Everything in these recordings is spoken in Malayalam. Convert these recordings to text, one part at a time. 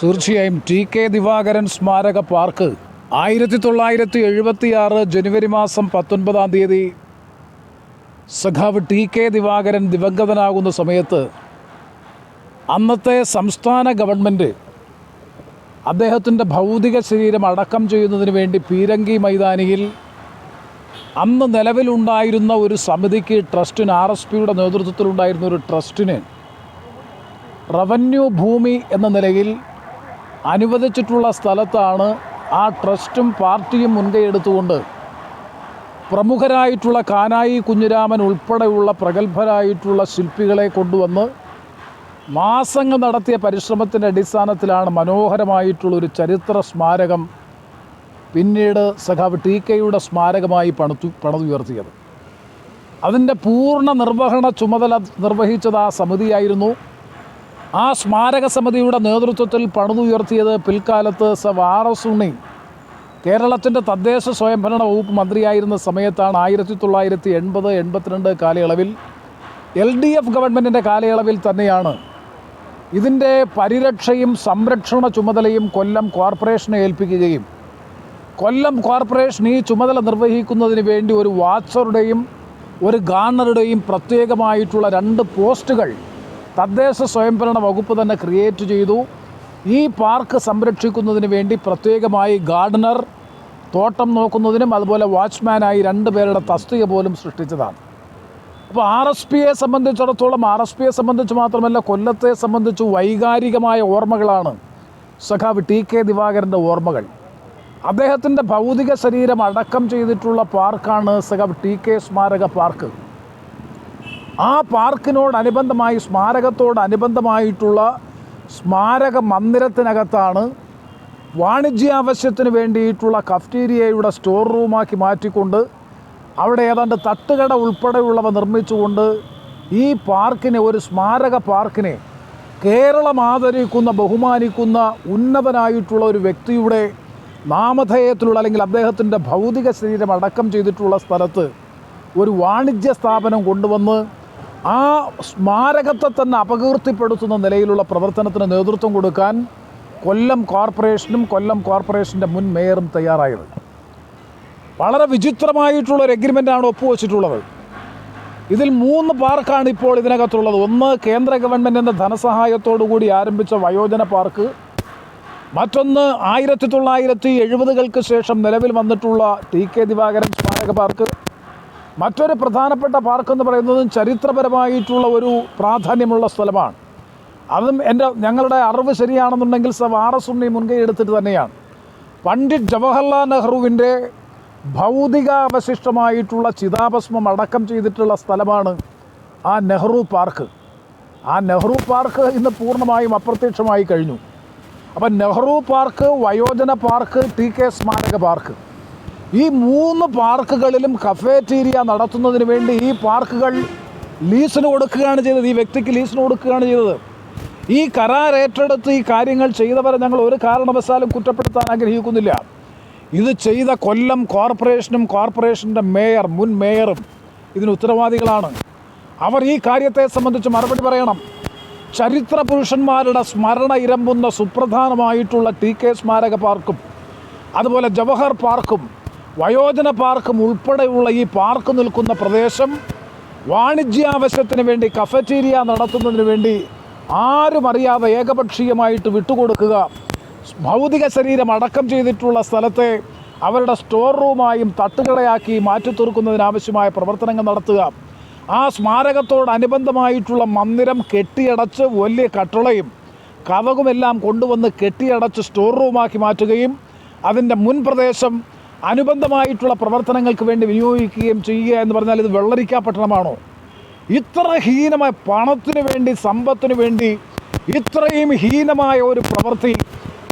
തീർച്ചയായും ടി കെ ദിവാകരൻ സ്മാരക പാർക്ക് ആയിരത്തി തൊള്ളായിരത്തി എഴുപത്തിയാറ് ജനുവരി മാസം പത്തൊൻപതാം തീയതി സഖാവ് ടി കെ ദിവാകരൻ ദിവംഗതനാകുന്ന സമയത്ത് അന്നത്തെ സംസ്ഥാന ഗവൺമെന്റ് അദ്ദേഹത്തിന്റെ ഭൗതിക ശരീരം അടക്കം ചെയ്യുന്നതിന് വേണ്ടി പീരങ്കി മൈതാനിയിൽ അന്ന് നിലവിലുണ്ടായിരുന്ന ഒരു സമിതിക്ക് ട്രസ്റ്റിന് ആർ എസ് പിയുടെ നേതൃത്വത്തിലുണ്ടായിരുന്ന ഒരു ട്രസ്റ്റിന് റവന്യൂ ഭൂമി എന്ന നിലയിൽ അനുവദിച്ചിട്ടുള്ള സ്ഥലത്താണ് ആ ട്രസ്റ്റും പാർട്ടിയും മുൻകൈ എടുത്തുകൊണ്ട് പ്രമുഖരായിട്ടുള്ള കാനായി കുഞ്ഞിരാമൻ ഉൾപ്പെടെയുള്ള പ്രഗത്ഭരായിട്ടുള്ള ശില്പികളെ കൊണ്ടുവന്ന് മാസങ്ങൾ നടത്തിയ പരിശ്രമത്തിന്റെ അടിസ്ഥാനത്തിലാണ് മനോഹരമായിട്ടുള്ളൊരു ചരിത്ര സ്മാരകം പിന്നീട് സഖാവ് ടി കെയുടെ സ്മാരകമായി പണിതു പണിതുയർത്തിയത്. അതിന്റെ പൂർണ നിർവഹണ ചുമതല നിർവഹിച്ചത് ആ സമിതിയായിരുന്നു. ആ സ്മാരക സമിതിയുടെ നേതൃത്വത്തിൽ പണിതുയർത്തിയത് പിൽക്കാലത്ത് സ ആർ എസ് ഉണ്ണി കേരളത്തിന്റെ തദ്ദേശ സ്വയംഭരണ വകുപ്പ് മന്ത്രിയായിരുന്ന സമയത്താണ് ആയിരത്തി തൊള്ളായിരത്തി എൺപത് എൺപത്തിരണ്ട് കാലയളവിൽ എൽ ഡി എഫ് ഗവൺമെന്റിന്റെ കാലയളവിൽ തന്നെയാണ്. ഇതിന്റെ പരിരക്ഷയും സംരക്ഷണ ചുമതലയും കൊല്ലം കോർപ്പറേഷനെ ഏൽപ്പിക്കുകയും കൊല്ലം കോർപ്പറേഷൻ ഈ ചുമതല നിർവഹിക്കുന്നതിന് വേണ്ടി ഒരു വാച്ചറുടെയും ഒരു ഗാർണറുടെയും പ്രത്യേകമായിട്ടുള്ള രണ്ട് പോസ്റ്റുകൾ തദ്ദേശ സ്വയംഭരണ വകുപ്പ് തന്നെ ക്രിയേറ്റ് ചെയ്തു. ഈ പാർക്ക് സംരക്ഷിക്കുന്നതിന് വേണ്ടി പ്രത്യേകമായി ഗാർഡനർ തോട്ടം നോക്കുന്നതിനും അതുപോലെ വാച്ച്മാനായി രണ്ട് പേരുടെ തസ്തിക പോലും സൃഷ്ടിച്ചതാണ്. അപ്പോൾ ആർ എസ് പിയെ സംബന്ധിച്ചിടത്തോളം ആർ എസ് പിയെ സംബന്ധിച്ച് മാത്രമല്ല കൊല്ലത്തെ സംബന്ധിച്ച് വൈകാരികമായ ഓർമ്മകളാണ് സഖാവ് ടി കെ ദിവാകരന്റെ ഓർമ്മകൾ. അദ്ദേഹത്തിന്റെ ഭൗതിക ശരീരം അടക്കം ചെയ്തിട്ടുള്ള പാർക്കാണ് സഖാവ് ടി കെ സ്മാരക പാർക്ക് ആ പാർക്കിനോടനുബന്ധമായി സ്മാരകത്തോടനുബന്ധമായിട്ടുള്ള സ്മാരക മന്ദിരത്തിനകത്താണ് വാണിജ്യാവശ്യത്തിന് വേണ്ടിയിട്ടുള്ള കഫ്റ്റീരിയയുടെ സ്റ്റോർ റൂമാക്കി മാറ്റിക്കൊണ്ട് അവിടെ ഏതാണ്ട് തട്ടുകട ഉൾപ്പെടെയുള്ളവ നിർമ്മിച്ചുകൊണ്ട് ഈ പാർക്കിനെ ഒരു സ്മാരക പാർക്കിനെ കേരളം ആദരിക്കുന്ന ബഹുമാനിക്കുന്ന ഉന്നതനായിട്ടുള്ള ഒരു വ്യക്തിയുടെ നാമധേയത്തിലുള്ള അല്ലെങ്കിൽ അദ്ദേഹത്തിന്റെ ഭൗതിക ശരീരം അടക്കം ചെയ്തിട്ടുള്ള സ്ഥലത്ത് ഒരു വാണിജ്യ സ്ഥാപനം കൊണ്ടുവന്ന് ആ സ്മാരകത്തെ തന്നെ അപകീർത്തിപ്പെടുത്തുന്ന നിലയിലുള്ള പ്രവർത്തനത്തിന് നേതൃത്വം കൊടുക്കാൻ കൊല്ലം കോർപ്പറേഷനും കൊല്ലം കോർപ്പറേഷന്റെ മുൻ മേയറും തയ്യാറായത്. വളരെ വിചിത്രമായിട്ടുള്ളൊരു എഗ്രിമെന്റാണ് ഒപ്പുവെച്ചിട്ടുള്ളത്. ഇതിൽ മൂന്ന് പാർക്കാണ് ഇപ്പോൾ ഇതിനകത്തുള്ളത്. ഒന്ന് കേന്ദ്ര ഗവൺമെന്റിന്റെ ധനസഹായത്തോടു കൂടി ആരംഭിച്ച വയോജന പാർക്ക്. മറ്റൊന്ന് ആയിരത്തി തൊള്ളായിരത്തി എഴുപതുകൾക്ക് ശേഷം നിലവിൽ വന്നിട്ടുള്ള ടി കെ ദിവാകരൻ സ്മാരക പാർക്ക്. മറ്റൊരു പ്രധാനപ്പെട്ട പാർക്ക് എന്ന് പറയുന്നതും ചരിത്രപരമായിട്ടുള്ള ഒരു പ്രാധാന്യമുള്ള സ്ഥലമാണ്. അതും എന്റെ ഞങ്ങളുടെ അറിവ് ശരിയാണെന്നുണ്ടെങ്കിൽ ഉണ്ണി മുൻകൈ എടുത്തിട്ട് തന്നെയാണ്. പണ്ഡിറ്റ് ജവഹർലാൽ നെഹ്റുവിന്റെ ഭൗതികാവശിഷ്ടമായിട്ടുള്ള ചിതാഭസ്മം അടക്കം ചെയ്തിട്ടുള്ള സ്ഥലമാണ് ആ നെഹ്റു പാർക്ക്. ആ നെഹ്റു പാർക്ക് ഇന്ന് പൂർണമായും അപ്രത്യക്ഷമായി കഴിഞ്ഞു. അപ്പം നെഹ്റു പാർക്ക് വയോജന പാർക്ക് ടി കെ സ്മാരക പാർക്ക്. ഈ മൂന്ന് പാർക്കുകളിലും കഫേറ്റീരിയ നടത്തുന്നതിന് വേണ്ടി ഈ പാർക്കുകൾ ലീസിന് കൊടുക്കുകയാണ് ചെയ്തത്. ഈ വ്യക്തിക്ക് ലീസിന് കൊടുക്കുകയാണ് ചെയ്തത്. ഈ കരാർ ഏറ്റെടുത്ത് ഈ കാര്യങ്ങൾ ചെയ്തവരെ ഞങ്ങൾ ഒരു കാരണവശാലും കുറ്റപ്പെടുത്താൻ ആഗ്രഹിക്കുന്നില്ല. ഇത് ചെയ്ത കൊല്ലം കോർപ്പറേഷനും കോർപ്പറേഷന്റെ മേയർ മുൻ മേയറും ഇതിന് ഉത്തരവാദികളാണ്. അവർ ഈ കാര്യത്തെ സംബന്ധിച്ച് മറുപടി പറയണം. ചരിത്ര പുരുഷന്മാരുടെ സ്മരണ ഇരമ്പുന്ന സുപ്രധാനമായിട്ടുള്ള ടി കെ സ്മാരക പാർക്കും അതുപോലെ ജവഹർ പാർക്കും വയോജന പാർക്കും ഉൾപ്പെടെയുള്ള ഈ പാർക്ക് നിൽക്കുന്ന പ്രദേശം വാണിജ്യാവശ്യത്തിന് വേണ്ടി കഫറ്റീരിയ നടത്തുന്നതിന് വേണ്ടി ആരും അറിയാതെ ഏകപക്ഷീയമായിട്ട് വിട്ടുകൊടുക്കുക. ഭൗതിക ശരീരം അടക്കം ചെയ്തിട്ടുള്ള സ്ഥലത്തെ അവരുടെ സ്റ്റോർ റൂമായും തട്ടുകടയാക്കി മാറ്റി തീർക്കുന്നതിനാവശ്യമായ പ്രവർത്തനങ്ങൾ നടത്തുക. ആ സ്മാരകത്തോടനുബന്ധമായിട്ടുള്ള മന്ദിരം കെട്ടിയടച്ച് വലിയ കട്ടളയും കവകുമെല്ലാം കൊണ്ടുവന്ന് കെട്ടിയടച്ച് സ്റ്റോർ റൂമാക്കി മാറ്റുകയും അതിന്റെ മുൻ പ്രദേശം അനുബന്ധമായിട്ടുള്ള പ്രവർത്തനങ്ങൾക്ക് വേണ്ടി വിനിയോഗിക്കുകയും ചെയ്യുക എന്ന് പറഞ്ഞാൽ ഇത് വെള്ളരിക്ക പട്ടണമാണോ? ഇത്ര ഹീനമായ പണത്തിന് വേണ്ടി സമ്പത്തിന് വേണ്ടി ഇത്രയും ഹീനമായ ഒരു പ്രവൃത്തി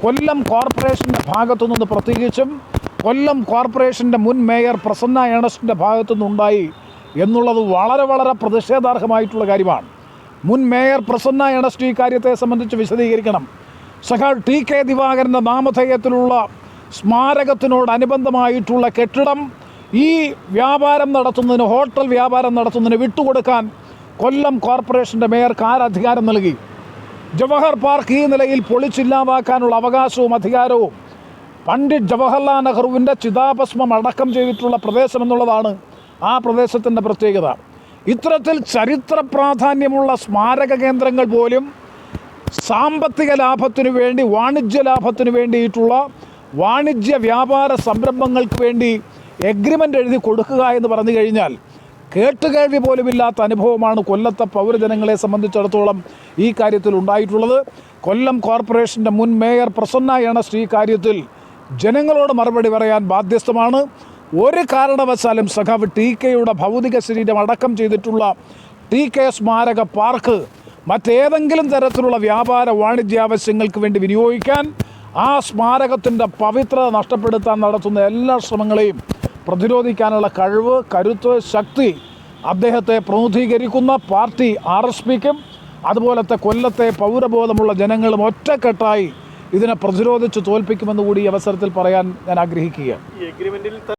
കൊല്ലം കോർപ്പറേഷന്റെ ഭാഗത്തു നിന്ന് പ്രത്യേകിച്ചും കൊല്ലം കോർപ്പറേഷന്റെ മുൻ മേയർ പ്രസന്ന ഏണസ്റ്റിന്റെ ഭാഗത്തു നിന്നുണ്ടായി എന്നുള്ളത് വളരെ വളരെ പ്രതിഷേധാർഹമായിട്ടുള്ള കാര്യമാണ്. മുൻ മേയർ പ്രസന്ന ഏണസ്റ്റ് ഈ കാര്യത്തെ സംബന്ധിച്ച് വിശദീകരിക്കണം. സഹാൾ ടി കെ ദിവാകരന്റെ നാമധേയത്തിലുള്ള സ്മാരകത്തിനോടനുബന്ധമായിട്ടുള്ള കെട്ടിടം ഈ വ്യാപാരം നടത്തുന്നതിന് ഹോട്ടൽ വ്യാപാരം നടത്തുന്നതിന് വിട്ടുകൊടുക്കാൻ കൊല്ലം കോർപ്പറേഷന്റെ മേയർക്ക് ആരധികാരം നൽകി. ജവഹർ പാർക്ക് ഈ നിലയിൽ പൊളിച്ചില്ലാതാക്കാനുള്ള അവകാശവും അധികാരവും പണ്ഡിറ്റ് ജവഹർലാൽ നെഹ്റുവിന്റെ ചിതാഭസ്മം അടക്കം ചെയ്തിട്ടുള്ള പ്രദേശം എന്നുള്ളതാണ് ആ പ്രദേശത്തിന്റെ പ്രത്യേകത. ഇത്തരത്തിൽ ചരിത്ര പ്രാധാന്യമുള്ള സ്മാരക കേന്ദ്രങ്ങൾ പോലും സാമ്പത്തിക ലാഭത്തിനു വേണ്ടി വാണിജ്യ ലാഭത്തിനു വേണ്ടിയിട്ടുള്ള വാണിജ്യ വ്യാപാര സംരംഭങ്ങൾക്ക് വേണ്ടി എഗ്രിമെന്റ് എഴുതി കൊടുക്കുക എന്ന് പറഞ്ഞു കഴിഞ്ഞാൽ കേട്ടുകേൾവി പോലുമില്ലാത്ത അനുഭവമാണ് കൊല്ലത്തെ പൗരജനങ്ങളെ സംബന്ധിച്ചിടത്തോളം ഈ കാര്യത്തിൽ ഉണ്ടായിട്ടുള്ളത്. കൊല്ലം കോർപ്പറേഷന്റെ മുൻ മേയർ പ്രസന്ന എണസ്റ്റ് ഈ കാര്യത്തിൽ ജനങ്ങളോട് മറുപടി പറയാൻ ബാധ്യസ്ഥമാണ്. ഒരു കാരണവശാലും സഖാവ് ടി കെയുടെ ഭൗതിക ശരീരം അടക്കം ചെയ്തിട്ടുള്ള ടി കെ സ്മാരക പാർക്ക് മറ്റേതെങ്കിലും തരത്തിലുള്ള വ്യാപാര വാണിജ്യ ആവശ്യങ്ങൾക്ക് വേണ്ടി വിനിയോഗിക്കാൻ ആ സ്മാരകത്തിന്റെ പവിത്രത നഷ്ടപ്പെടുത്താൻ നടത്തുന്ന എല്ലാ ശ്രമങ്ങളെയും പ്രതിരോധിക്കാനുള്ള കഴിവ് കരുത്ത് ശക്തി അദ്ദേഹത്തെ പ്രതിനിധീകരിക്കുന്ന പാർട്ടി ആർ എസ് പിക്കും അതുപോലത്തെ കൊല്ലത്തെ പൗരബോധമുള്ള ജനങ്ങളും ഒറ്റക്കെട്ടായി ഇതിനെ പ്രതിരോധിച്ച് തോൽപ്പിക്കുമെന്ന് കൂടി ഈ അവസരത്തിൽ പറയാൻ ഞാൻ ആഗ്രഹിക്കുകയാണ്.